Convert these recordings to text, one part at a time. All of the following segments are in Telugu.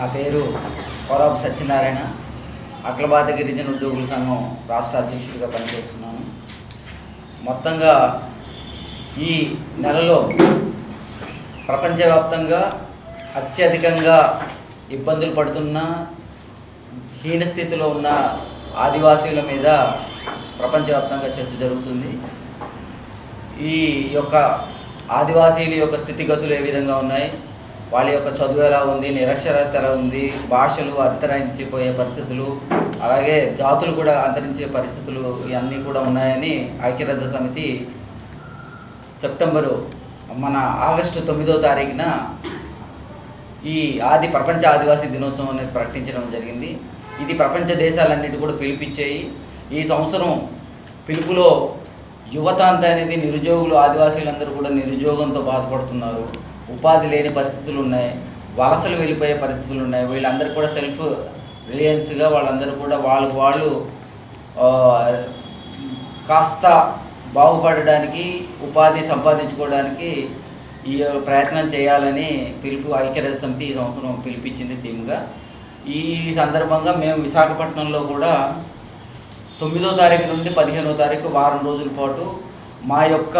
నా పేరు కొరాబ్ సత్యనారాయణ. అఖిలభారత గిరిజన ఉద్యోగుల సంఘం రాష్ట్ర అధ్యక్షుడిగా పనిచేస్తున్నాను. మొత్తంగా ఈ నెలలో ప్రపంచవ్యాప్తంగా అత్యధికంగా ఇబ్బందులు పడుతున్న హీన స్థితిలో ఉన్న ఆదివాసీల మీద ప్రపంచవ్యాప్తంగా చర్చ జరుగుతుంది. ఈ యొక్క ఆదివాసీల యొక్క స్థితిగతులు ఏ విధంగా ఉన్నాయి? వాళ్ళ యొక్క చదువు ఎలా ఉంది నిరక్షరత ఎలా ఉంది భాషలు అంతరించిపోయే పరిస్థితులు అలాగే జాతులు కూడా అంతరించే పరిస్థితులు ఇవన్నీ కూడా ఉన్నాయని ఐక్యరాజ్య సమితి సెప్టెంబరు మన ఆగస్టు తొమ్మిదో తారీఖున ఈ ఆది ప్రపంచ ఆదివాసీ దినోత్సవం అనేది ప్రకటించడం జరిగింది. ఇది ప్రపంచ దేశాలన్నిటి కూడా పిలిపించాయి. ఈ సంవత్సరం పిలుపులో యువత అంత అనేది నిరుద్యోగులు ఆదివాసీలందరూ కూడా నిరుద్యోగంతో బాధపడుతున్నారు. ఉపాధి లేని పరిస్థితులు ఉన్నాయి వలసలు వెళ్ళిపోయే పరిస్థితులు ఉన్నాయి వీళ్ళందరూ కూడా సెల్ఫ్ రిలయన్స్గా వాళ్ళందరూ కూడా వాళ్ళకు వాళ్ళు కాస్త బాగుపడడానికి ఉపాధి సంపాదించుకోవడానికి ఈ ప్రయత్నం చేయాలని పిలుపు ఐక్యరాజ్య సమితి ఈ సంవత్సరం పిలిపించింది థీమ్గా. ఈ సందర్భంగా మేము విశాఖపట్నంలో కూడా తొమ్మిదో తారీఖు నుండి పదిహేనో తారీఖు వారం రోజుల పాటు మా యొక్క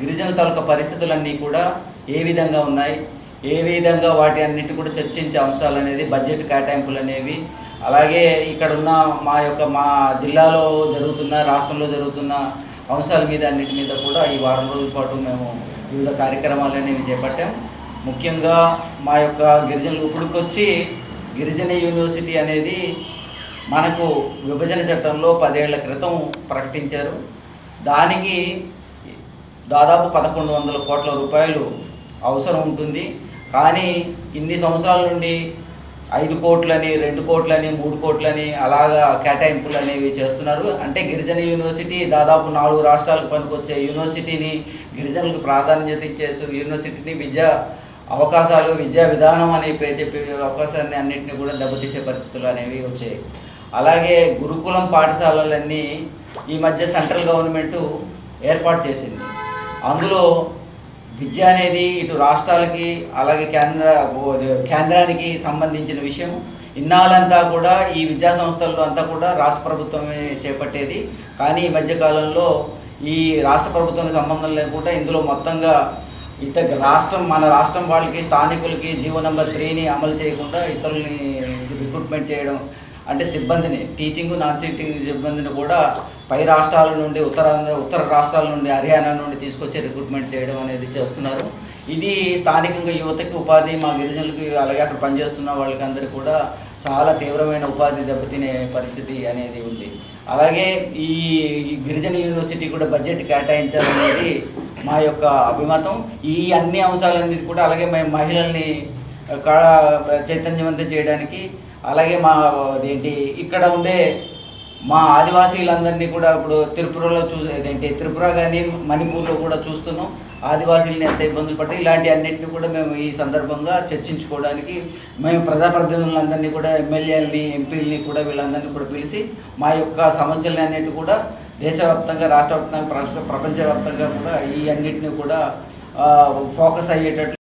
గిరిజన తాలూకా పరిస్థితులన్నీ కూడా ఏ విధంగా ఉన్నాయి ఏ విధంగా వాటి అన్నిటి కూడా చర్చించే అంశాలు అనేది బడ్జెట్ కేటాయింపులు అనేవి అలాగే ఇక్కడ ఉన్న మా యొక్క మా జిల్లాలో జరుగుతున్న రాష్ట్రంలో జరుగుతున్న అంశాల మీద అన్నిటి మీద కూడా ఈ వారం రోజుల పాటు మేము వివిధ కార్యక్రమాలు అనేవి చేపట్టాం. ముఖ్యంగా మా యొక్క గిరిజనులు ఇప్పటికొచ్చి గిరిజన యూనివర్సిటీ అనేది మనకు విభజన చట్టంలో పదేళ్ళ క్రితం ప్రకటించారు. దానికి దాదాపు పదకొండు వందల కోట్ల రూపాయలు అవసరం ఉంటుంది. కానీ ఇన్ని సంవత్సరాల నుండి ఐదు కోట్లని రెండు కోట్లని మూడు కోట్లని అలాగా కేటాయింపులు అనేవి చేస్తున్నారు. అంటే గిరిజన యూనివర్సిటీ దాదాపు నాలుగు రాష్ట్రాలకు పనికొచ్చే యూనివర్సిటీని గిరిజనులకు ప్రాధాన్యత ఇచ్చే యూనివర్సిటీని విద్యా అవకాశాలు విద్యా విధానం అనే పేరు చెప్పే అవకాశాన్ని అన్నింటినీ కూడా దెబ్బతీసే పరిస్థితులు అనేవి వచ్చాయి. అలాగే గురుకులం పాఠశాలలన్నీ ఈ మధ్య సెంట్రల్ గవర్నమెంట్ ఏర్పాటు చేసింది. అందులో విద్య అనేది ఇటు రాష్ట్రాలకి అలాగే కేంద్ర కేంద్రానికి సంబంధించిన విషయం. ఇన్నాళ్ళంతా కూడా ఈ విద్యా సంస్థల్లో అంతా కూడా రాష్ట్ర ప్రభుత్వమే చేపట్టేది. కానీ ఈ మధ్యకాలంలో ఈ రాష్ట్ర ప్రభుత్వానికి సంబంధం లేకుండా ఇందులో మొత్తంగా ఇత రాష్ట్రం మన రాష్ట్రం వాళ్ళకి స్థానికులకి జీవో నెంబర్ త్రీని అమలు చేయకుండా ఇతరుల్ని రిక్రూట్మెంట్ చేయడం అంటే సిబ్బందిని టీచింగ్ నాన్ టీచింగ్ సిబ్బందిని కూడా పై రాష్ట్రాల నుండి ఉత్తరాంధ్ర ఉత్తర రాష్ట్రాల నుండి హర్యానా నుండి తీసుకొచ్చి రిక్రూట్మెంట్ చేయడం అనేది చేస్తున్నారు. ఇది స్థానికంగా యువతకి ఉపాధి మా గిరిజనులకి అలాగే అక్కడ పనిచేస్తున్న వాళ్ళకి కూడా చాలా తీవ్రమైన ఉపాధి దెబ్బతినే పరిస్థితి అనేది ఉంది. అలాగే ఈ గిరిజన యూనివర్సిటీ కూడా బడ్జెట్ కేటాయించాలనేది మా యొక్క అభిమతం. ఈ అన్ని అంశాలన్నిటి కూడా అలాగే మేము మహిళల్ని కాడ చైతన్యవంతం చేయడానికి అలాగే మా అదేంటి ఇక్కడ ఉండే మా ఆదివాసీలందరినీ కూడా ఇప్పుడు త్రిపురలో చూ అదేంటి త్రిపుర కానీ మణిపూర్లో కూడా చూస్తున్నాం. ఆదివాసీలను ఎంత ఇబ్బందులు పట్టి ఇలాంటి అన్నింటినీ కూడా మేము ఈ సందర్భంగా చర్చించుకోవడానికి మేము ప్రజాప్రతినిధులందరినీ కూడా ఎమ్మెల్యేలని ఎంపీలని కూడా వీళ్ళందరినీ కూడా పిలిచి మా యొక్క సమస్యలని అన్నిటి కూడా దేశవ్యాప్తంగా రాష్ట్ర వ్యాప్తంగా ప్రపంచవ్యాప్తంగా కూడా ఈ అన్నింటినీ కూడా ఫోకస్ అయ్యేటట్లు